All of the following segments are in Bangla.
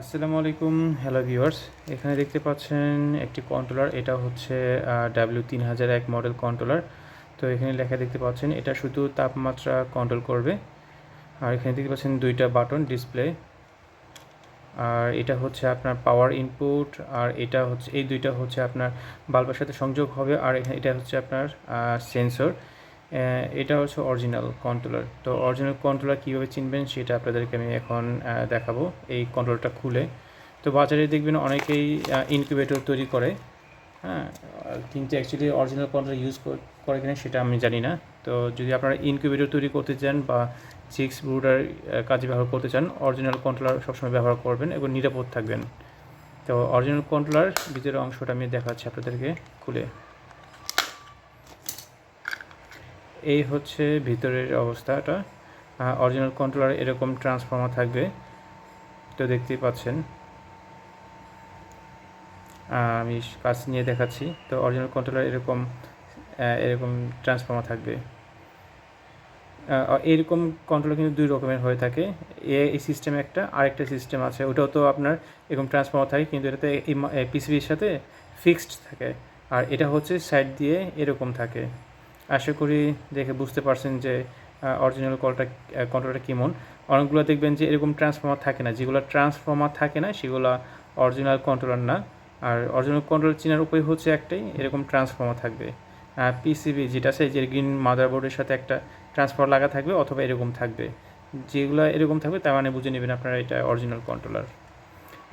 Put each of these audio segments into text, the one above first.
আসসালামু আলাইকুম হ্যালো ভিউয়ার্স এখানে দেখতে পাচ্ছেন একটি কন্ট্রোলার এটা হচ্ছে ডাব্লিউ তিন হাজার এক মডেল কন্ট্রোলার তো এখানে লেখা দেখতে পাচ্ছেন, এটা শুধু তাপমাত্রা কন্ট্রোল করবে। আর এখানে দেখতে পাচ্ছেন দুইটা বাটন ডিসপ্লে আর এটা হচ্ছে আপনার পাওয়ার ইনপুট আর এটা হচ্ছে, এই দুইটা হচ্ছে আপনার বাল্বের সাথে সংযোগ হবে, আর এখানে, এটা হচ্ছে আপনার সেন্সর এটা হচ্ছে অরিজিনাল কন্ট্রোলার তো অরিজিনাল কন্ট্রোলার কীভাবে চিনবেন সেটা আপনাদেরকে আমি এখন দেখাবো। এই কন্ট্রোলটা খুলে। তো বাজারে দেখবেন অনেকেই ইনকিউবেটর তৈরি করে। হ্যাঁ কিন্তু অ্যাকচুয়ালি অরিজিনাল কন্ট্রোলার ইউজ করে কিনা সেটা আমি জানি না। তো যদি আপনারা ইনকিউবেটর তৈরি করতে চান বা সিক্স ব্রুডার কাজে ব্যবহার করতে চান অরিজিনাল কন্ট্রোলার সবসময় ব্যবহার করবেন এবং নিরাপদ থাকবেন। তো অরিজিনাল কন্ট্রোলার ভিতরের অংশটা আমি দেখাচ্ছি আপনাদেরকে খুলে। এই হচ্ছে ভিতরের অবস্থাটা। অরিজিনাল কন্ট্রোলার এরকম ট্রান্সফর্মার থাকবে। তো দেখতেই পাচ্ছেন। আমি কাজ নিয়ে দেখাচ্ছি। তো অরিজিনাল কন্ট্রোলার এরকম এরকম ট্রান্সফর্মার থাকবে। আহ, এরকম কন্ট্রোলার কিন্তু দুই রকমের হয়ে থাকে। এই সিস্টেম একটা আরেকটা সিস্টেম আছে। ওটাও তো আপনার এরকম ট্রান্সফর্মার থাকে কিন্তু এটাতে পিসিবির সাথে ফিক্সড থাকে। আর এটা হচ্ছে সাইড দিয়ে এরকম থাকে। আশা করি দেখে বুঝতে পারছেন যে অরিজিনাল কলটা কন্ট্রোলটা কেমন। অনেকগুলো দেখবেন যে এরকম ট্রান্সফর্মার থাকে না। যেগুলো ট্রান্সফর্মার থাকে না, সেগুলো অরিজিনাল কন্ট্রোলার না। আর অরিজিনাল কন্ট্রোল চেনার উপায় হচ্ছে একটাই, এরকম ট্রান্সফর্মার থাকবে। পিসিবি যেটা আছে, যে গ্রিন মাদারবোর্ডের সাথে একটা ট্রান্সফর্মার লাগা থাকবে, অথবা এরকম থাকবে। যেগুলো এরকম থাকবে, তার মানে বুঝে নেবেন আপনারা এটা অরিজিনাল কন্ট্রোলার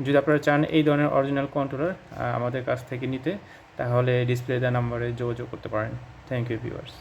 যদি আপনারা চান এই ধরনের অরিজিনাল কন্ট্রোলার আমাদের কাছ থেকে নিতে, তাহলে ডিসপ্লে দেওয়া নাম্বারে যোগাযোগ করতে পারেন। Thank you viewers